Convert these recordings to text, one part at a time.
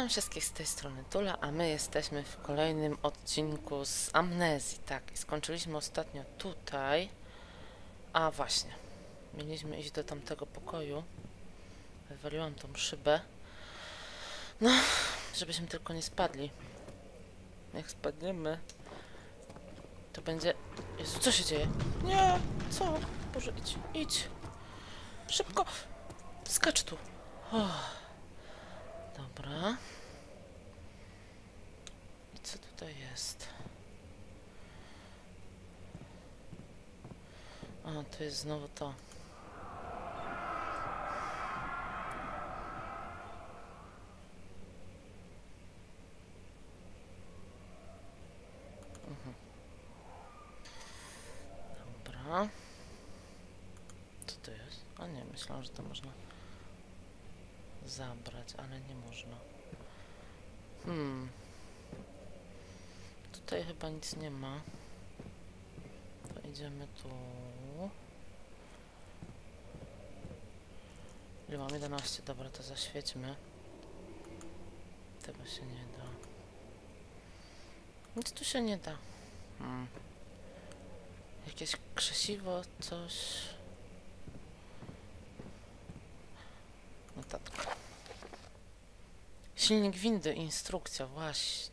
Witam wszystkich z tej strony Tula, a my jesteśmy w kolejnym odcinku z Amnezji. Tak, i skończyliśmy ostatnio tutaj. A właśnie, mieliśmy iść do tamtego pokoju. Wywaliłam tą szybę. No, żebyśmy tylko nie spadli. Jak spadniemy, to będzie... Jezu, co się dzieje? Nie, co? Boże, idź, idź. Szybko, skacz tu. Oh. Dobra. I co tutaj jest? A, to jest znowu to. Mhm. Dobra. Co to jest? A nie, myślałam, że to można zabrać, ale nie można. Hmm. Tutaj chyba nic nie ma. To idziemy tu. Ile mam? 11. Dobra, to zaświećmy. Tego się nie da. Nic tu się nie da. Hmm. Jakieś krzesiwo, coś. Notatka. Silnik windy, instrukcja, właśnie.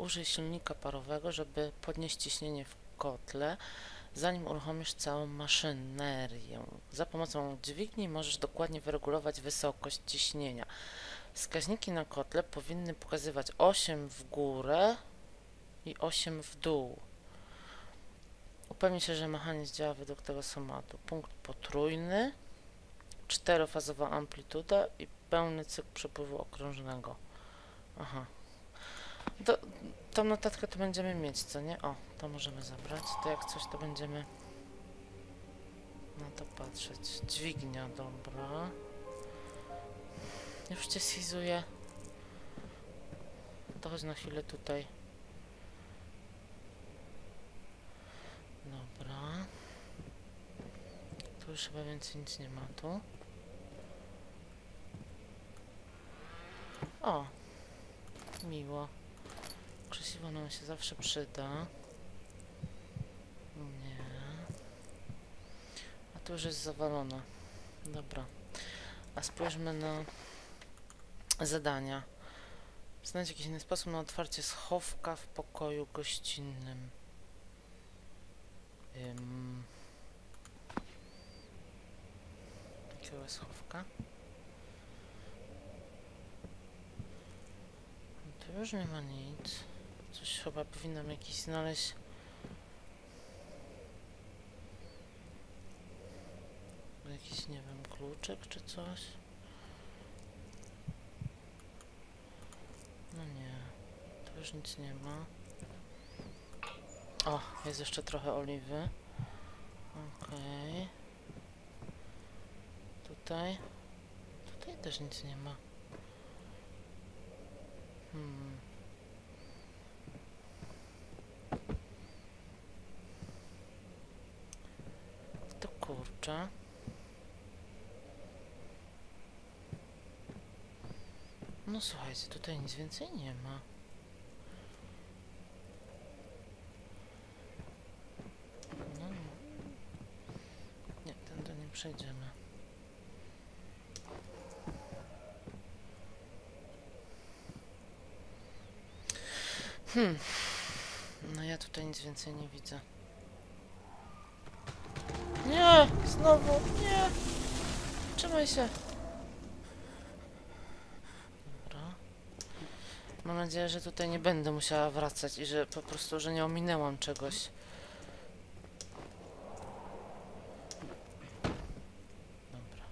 Użyj silnika parowego, żeby podnieść ciśnienie w kotle, zanim uruchomisz całą maszynerię. Za pomocą dźwigni możesz dokładnie wyregulować wysokość ciśnienia. Wskaźniki na kotle powinny pokazywać 8 w górę i 8 w dół. Upewnij się, że mechanizm działa według tego schematu. Punkt potrójny, czterofazowa amplituda i pełny cykl przepływu okrążnego. Aha. Do, tą notatkę to będziemy mieć, co nie? O, to możemy zabrać. To jak coś, to będziemy na to patrzeć. Dźwignia, dobra. Już cię schizuję. To chodź na chwilę tutaj. Dobra. Tu już chyba więcej nic nie ma tu. O, miło. Krzesiwo nam się zawsze przyda. Nie. A tu już jest zawalone. Dobra. A spójrzmy na zadania. Znajdź jakiś inny sposób na otwarcie schowka w pokoju gościnnym. Ym. Jakiego schowka? Tu już nie ma nic. Coś chyba powinnam jakiś znaleźć. Jakiś, nie wiem, kluczek czy coś. No nie, tu już nic nie ma. O, jest jeszcze trochę oliwy. Okej. Okay. Tutaj. Tutaj też nic nie ma. Hmm. To kurczę. No słuchajcie, tutaj nic więcej nie ma. No nie. Nie, tędy nie przejdziemy. Hmm. No ja tutaj nic więcej nie widzę. Nie! Znowu! Nie! Trzymaj się! Dobra. Mam nadzieję, że tutaj nie będę musiała wracać i że po prostu, że nie ominęłam czegoś. Dobra.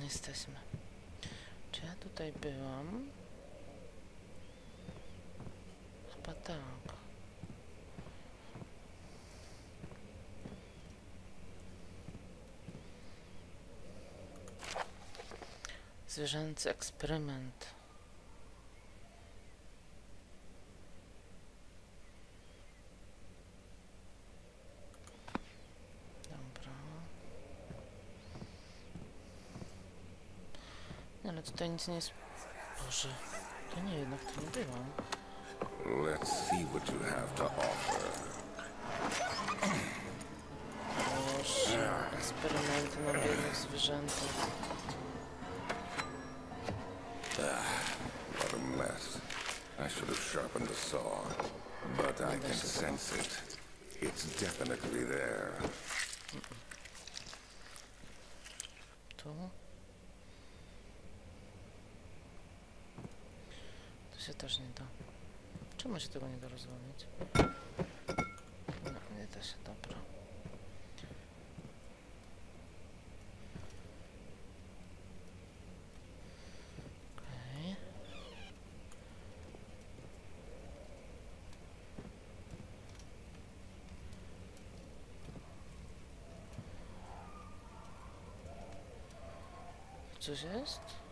Jesteśmy. Czy ja tutaj byłam? Chyba tak. Zwierzęcy eksperyment. Tutaj nic nie. Boże, to nie, jednak tu nie byłam. Let's see what you have to offer. Boże, eksperymenty na biednych zwierzętach. Ah, what a mess. I should have sharpened the saw, but I can sense it. It's definitely there. Tu. Się też nie da. Czemu się tego nie da rozwalić? No, nie da się, dobra. Okej. Coś jest?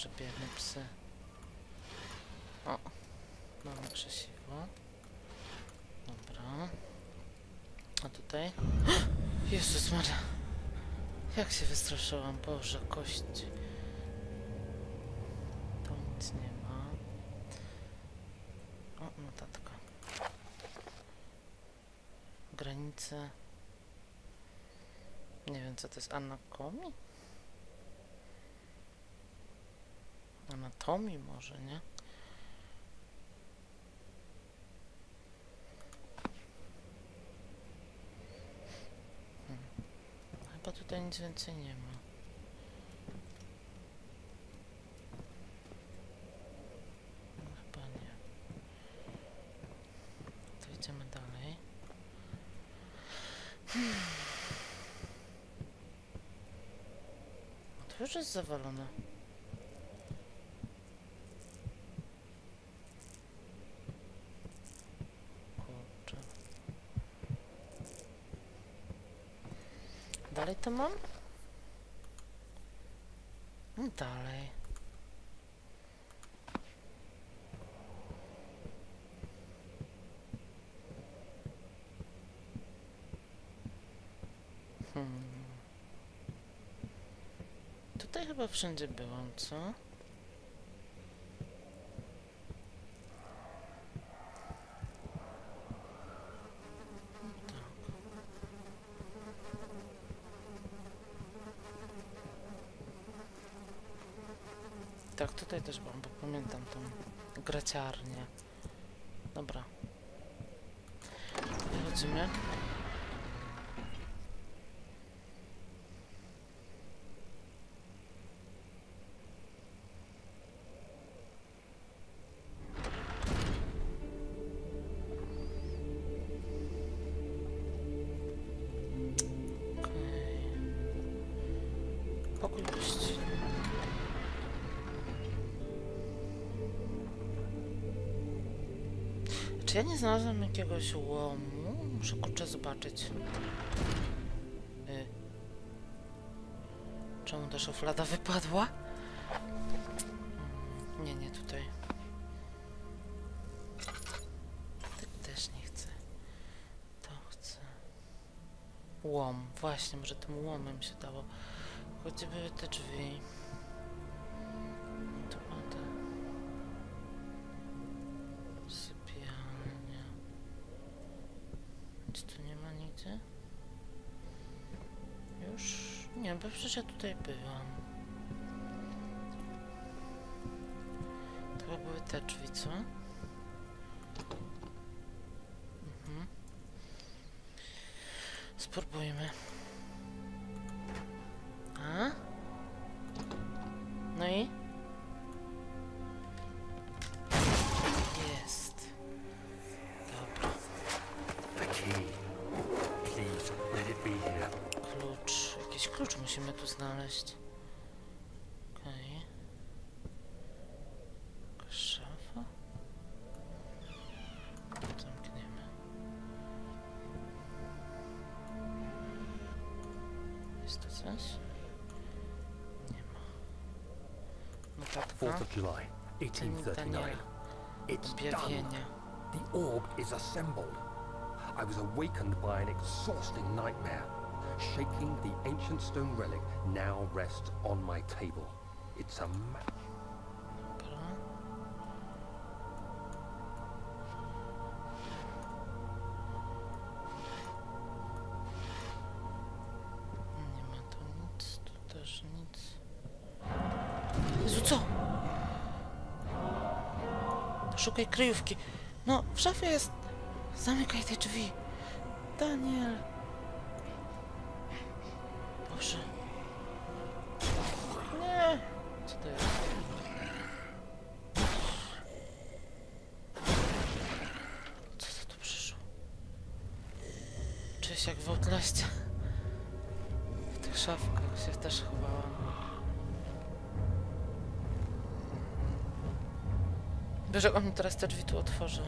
Może biedne psy. O, mamy krzesiwo. Dobra. A tutaj? Jezus Maria. Jak się wystraszyłam, Boże, kość. To nic nie ma. O, notatka. Granice. Nie wiem, co to jest anatomii? Anatomii może, nie? Hmm. Chyba tutaj nic więcej nie ma. Chyba nie. To idziemy dalej. To już jest zawalone. Kurczę. Dalej to mam? No dalej. Hmm. Tutaj chyba wszędzie byłam, co? Tak, tutaj też byłam, bo pamiętam tą graciarnię. Dobra. Wychodzimy. Ja nie znalazłam jakiegoś łomu? Muszę kurczę zobaczyć. Y. Czemu ta szuflada wypadła? Mm, Nie, nie tutaj. Tego też nie chcę. To chcę. Łom. Właśnie, może tym łomem się dało. Choć były te drzwi. Przecież ja tutaj byłam. To były te drzwi, co? Jest tu coś? Nie ma. Notatka. 4th of July, 1839. It's done. The orb is assembled. I was awakened by an exhausting nightmare. shaking the ancient stone relic, now rests on my table. It's a ma- kryjówki. No, w szafie jest... Zamykaj te drzwi. Daniel. Boże. Nie. Co to jest? Co to tu przyszło? Się jak w Outlaście. W tych szafkach się też chowałam. Jak on mi teraz te drzwi tu otworzy.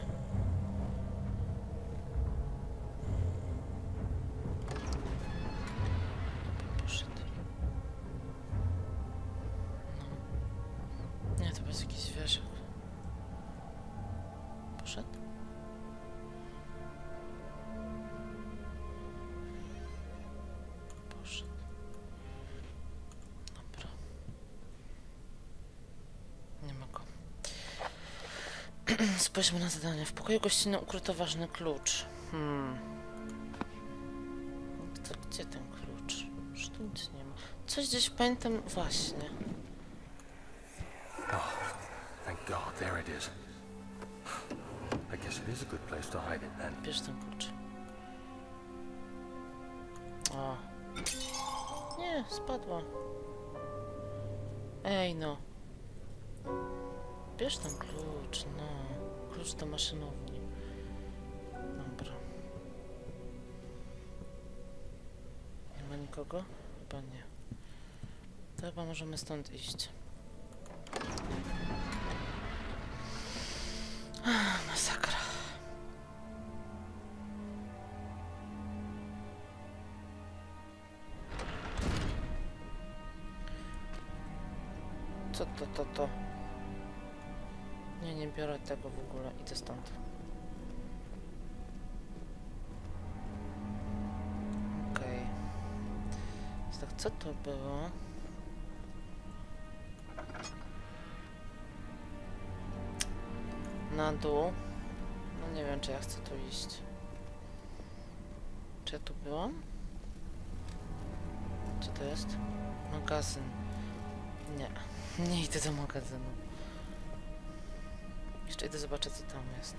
Spójrzmy na zadanie. W pokoju gościnnym ukryto ważny klucz. Hmm. To gdzie ten klucz? Już tu nic nie ma. Coś gdzieś pamiętam właśnie. Thank God, there it is. I guess it is a good place to hide it then. Bierz ten klucz. O. Nie, spadła. Ej, no. Bierz ten klucz, no. Klucz do maszynowni. Dobra. Nie ma nikogo? Chyba nie. To chyba możemy stąd iść. Ach, Masakra. Co to, to, to? Nie, biorę tego w ogóle. Idę stąd. Okej. Więc Tak, co to było? Na dół. No nie wiem, czy ja chcę tu iść. Czy ja tu byłam? Co to jest? Magazyn. Nie, nie idę do magazynu. Jeszcze idę zobaczyć, co tam jest.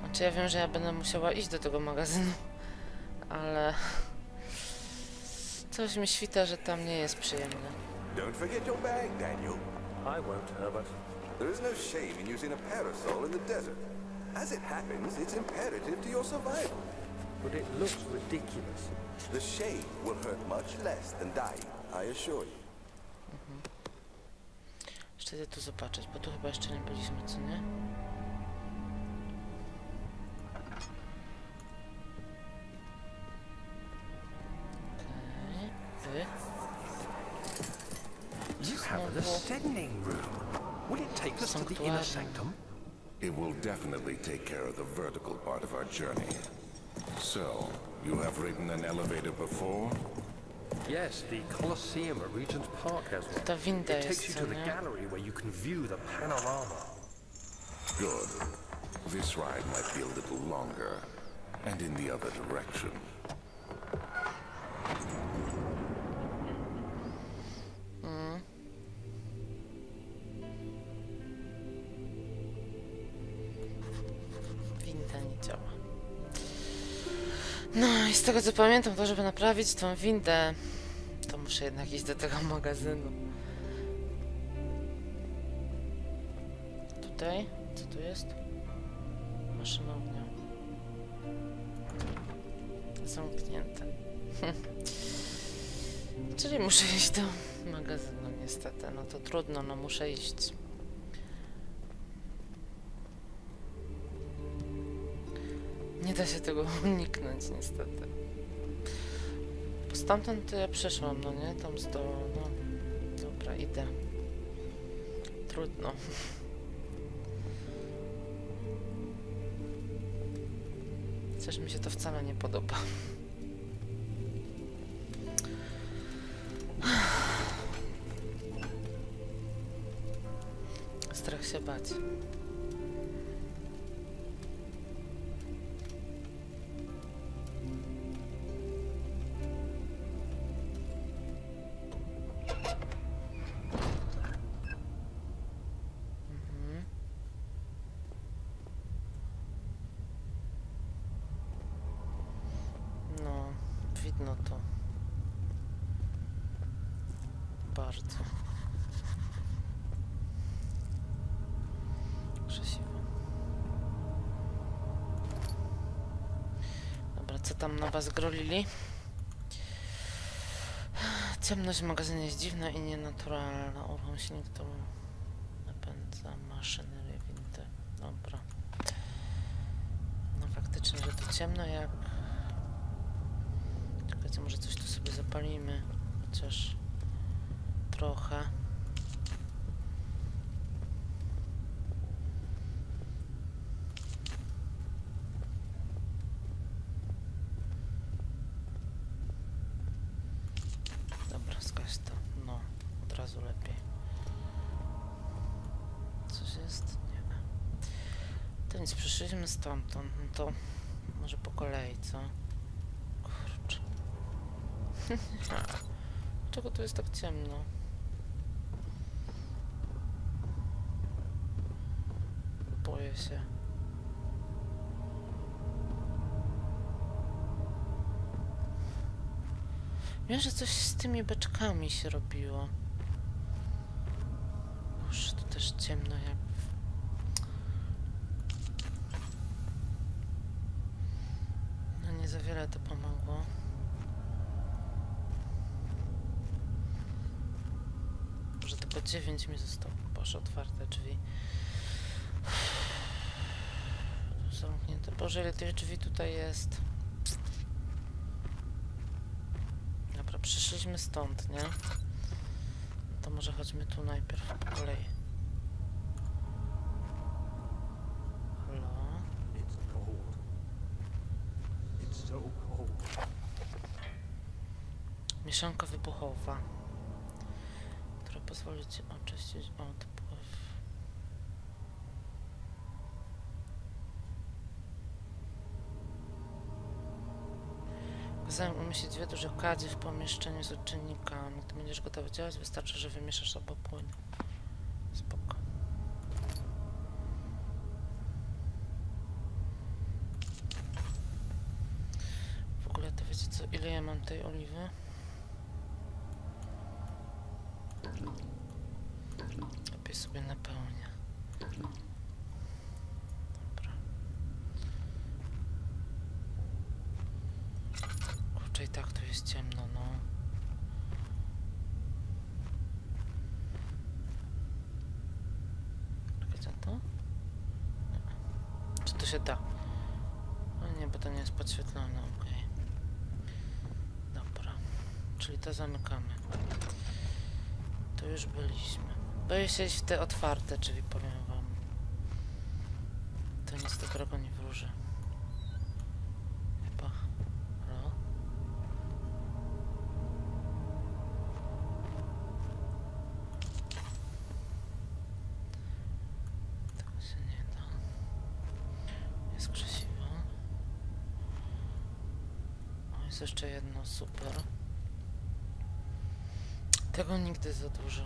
Znaczy ja wiem, że ja będę musiała iść do tego magazynu, ale... Coś mi świta, że tam nie jest przyjemne. Don't forget your bag, Daniel. I won't, Herbert. There is no shame in using a parasol in the desert. As it happens, it's imperative to your survival. But it looks ridiculous. The shade will hurt much less than dying, I assure you. Jeszcze idę tu zobaczyć, bo tu chyba jeszcze nie byliśmy, co nie? You have an ascending room. Will it take us to the inner sanctum? It will definitely take care of the vertical part of our journey. So, you have ridden an elevator before? Yes, the Colosseum at Regent's Park has one. Ta winda It takes jest, you to the nie? gallery where you can view the panorama. Good. This ride might be a little longer, and in the other direction. Winda nie działa. No i z tego co pamiętam, to żeby naprawić tą windę, muszę jednak iść do tego magazynu. Tutaj? Co tu jest? Maszynownia. Zamknięte. Czyli muszę iść do magazynu niestety. No to trudno, no muszę iść. Nie da się tego uniknąć niestety stamtąd ja przeszłam, no nie? Tam z do... no... Dobra, idę. Trudno. Coś mi się to wcale nie podoba. Strach się bać. Bardzo. Krzesiwo. Dobra, co tam na was grolili? Ciemność w magazynie jest dziwna i nienaturalna. Uruchom silnik, który napędza maszynerię windy. Dobra. No faktycznie, że to ciemno jak... Czekajcie, może coś tu sobie zapalimy. Chociaż trochę. Dobra, zgaś to. No, od razu lepiej. Coś jest? Nie. Nic, przyszliśmy stamtąd. No to może po kolei, co? Kurczę. Tu jest tak ciemno? Boję się. Wiem, że coś z tymi beczkami się robiło. Boże, tu też ciemno jak... w- No nie za wiele to pomogło. Może tylko 9 mi zostało. Boże, otwarte drzwi. Zamknięte. Boże, ile tych drzwi tutaj jest. Dobra, przyszliśmy stąd, nie? To może chodźmy tu najpierw po kolei. Mieszanka wybuchowa, która pozwoli ci oczyścić odpływ. Kazałem umieścić dwie duże kadzie w pomieszczeniu z odczynnikami. Gdy będziesz gotowy działać, wystarczy, że wymieszasz oba. Spoko. W ogóle to wiecie co, ile ja mam tej oliwy? Lepiej sobie napełnię. Dobra. Kurczę, i tak tu jest ciemno, no. Czekajcie, to? Czy to się da? O nie, bo to nie jest podświetlone, okej. Dobra. Czyli to zamykamy. Tu już byliśmy. Boję się iść w te otwarte drzwi, powiem wam. To nic dobrego nie wróży. Chyba. Halo? Tego się nie da. Jest krzesiwo. O, jest jeszcze jedno, super. Tego nigdy za dużo.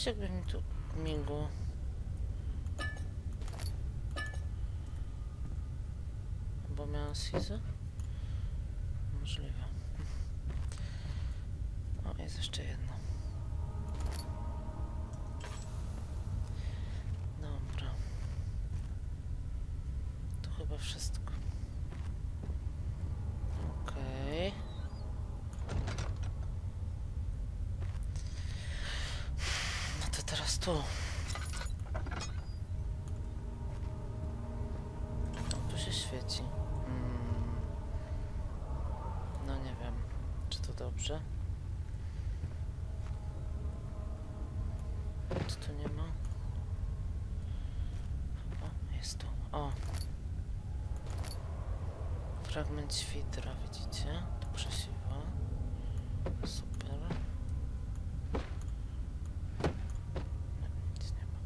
Gdzieś jakby mi tu migło. Bo miałam Sizę? Możliwe. O, jest jeszcze jedno. Dobra. To chyba wszystko. Okej. No to teraz tu. O, tu świeci. Mm. No nie wiem, czy to dobrze. Czy tu nie ma? O, jest tu. O. Fragment świdra, widzicie? Krzesiwo. Super. Nie, nic nie ma.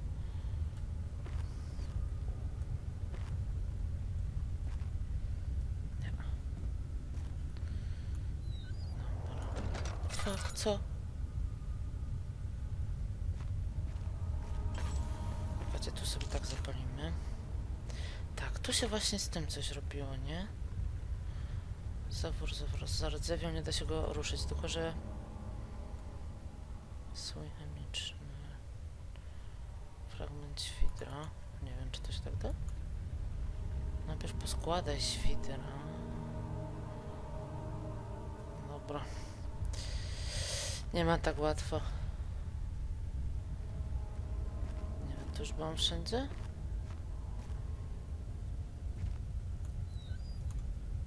Nie ma. Dobra. Fuck, co? Słuchajcie, tu sobie tak zapalimy. Tak, tu się właśnie z tym coś robiło, nie? Zawór, zawór, zardzewiał, nie da się go ruszyć, tylko że... Słój chemiczny... Fragment świdra. Nie wiem, czy to się tak da? Najpierw poskładaj świdra. Dobra. Nie ma tak łatwo. Nie wiem, to już byłam wszędzie?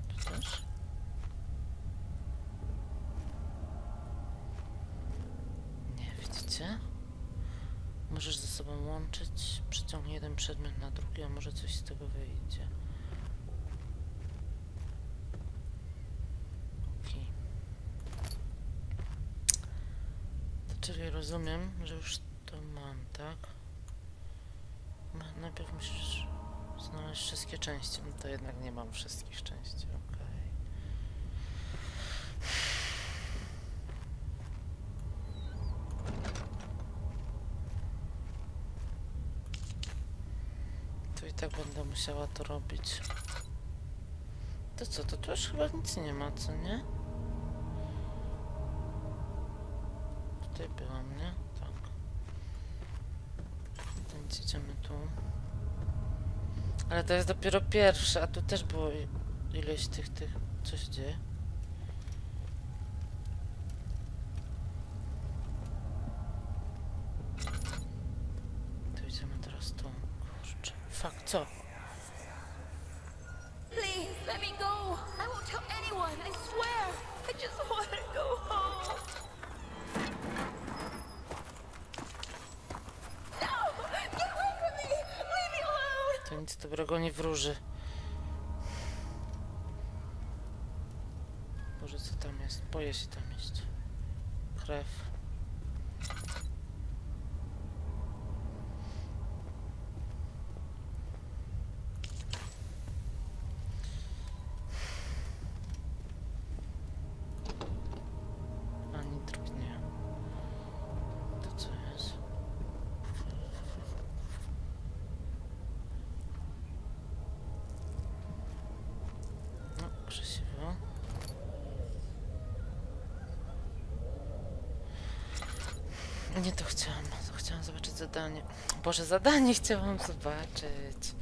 Tu też? Nie, widzicie? Możesz ze sobą łączyć, przyciągnij jeden przedmiot na drugi, a może coś z tego wyjdzie. Okej. To czyli rozumiem, że już to mam, tak? Najpierw musisz znaleźć wszystkie części. No to jednak nie mam wszystkich części, okej. To i tak będę musiała to robić. To co, to tu już chyba nic nie ma, co nie? Idziemy tu. Ale to jest dopiero pierwsze, a tu też było ileś tych, tych, co dzieje? Tu idziemy teraz tu. Kurczę. Fuck, co? Please, let me go. I won't tell anyone, I swear. I just to go home. No! Get away from me! Leave me alone! To nic dobrego nie wróży. Boże, co tam jest? Boję się tam iść. Krew. Ani drgnie. To co jest? No, krzesiwo. Nie to chciałam. To chciałam zobaczyć zadanie. Boże, zadanie chciałam zobaczyć.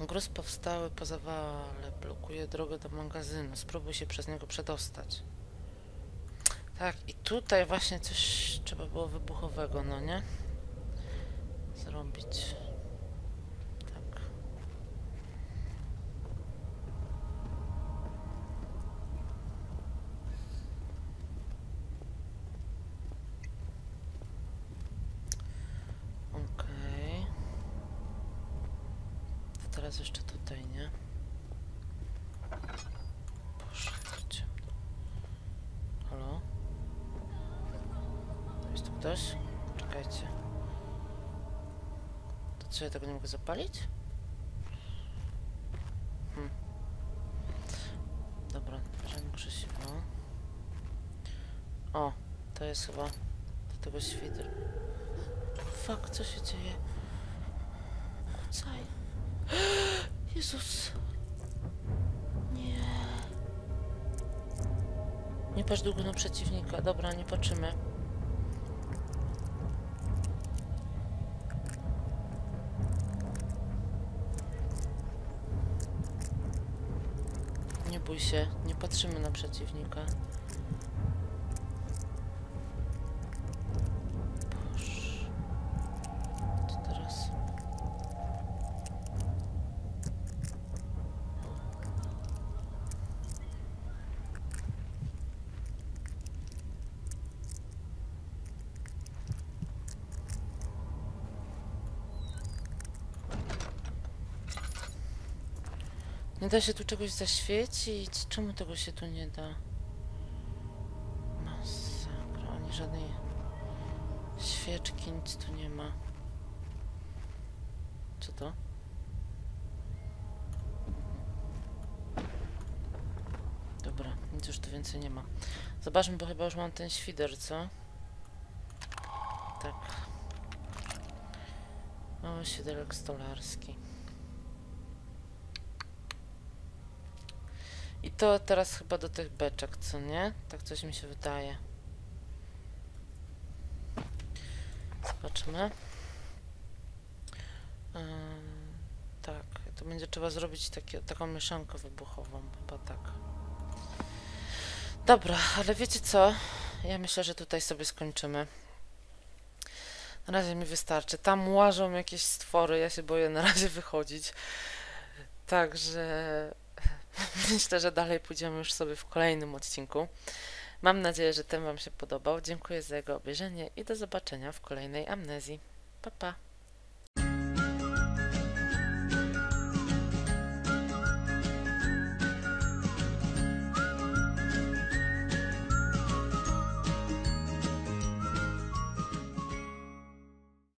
Gruz powstały po zawale. Blokuje drogę do magazynu. Spróbuj się przez niego przedostać. Tak, i tutaj właśnie coś trzeba było wybuchowego, no nie? Zrobić. Tak. Okej. To teraz jeszcze tutaj, nie? Boże, jak ciemno. Halo? Jest tu ktoś? Czekajcie. To co, ja tego nie mogę zapalić? Hmm. Dobra, bierzemy krzesiwo. O, to jest chyba do tego świdr. Fuck, co się dzieje? Kucaj. Jezus. Nie. Nie patrz długo na przeciwnika. Dobra, nie patrzymy. Się, nie patrzymy na przeciwnika. Nie da się tu czegoś zaświecić? Czemu tego się tu nie da? Masakra, ani żadnej świeczki, nic tu nie ma. Co to? Dobra, nic już tu więcej nie ma. Zobaczmy, bo chyba już mam ten świder, co? Tak. O, świderek stolarski. To teraz chyba do tych beczek, co nie? Tak coś mi się wydaje. Zobaczmy. Tak, to będzie trzeba zrobić takie, taką mieszankę wybuchową, chyba tak. Dobra, ale wiecie co? Ja myślę, że tutaj sobie skończymy. Na razie mi wystarczy. Tam łażą jakieś stwory, ja się boję na razie wychodzić. Także myślę, że dalej pójdziemy już sobie w kolejnym odcinku. Mam nadzieję, że ten Wam się podobał. Dziękuję za jego obejrzenie i do zobaczenia w kolejnej amnezji. Pa, pa.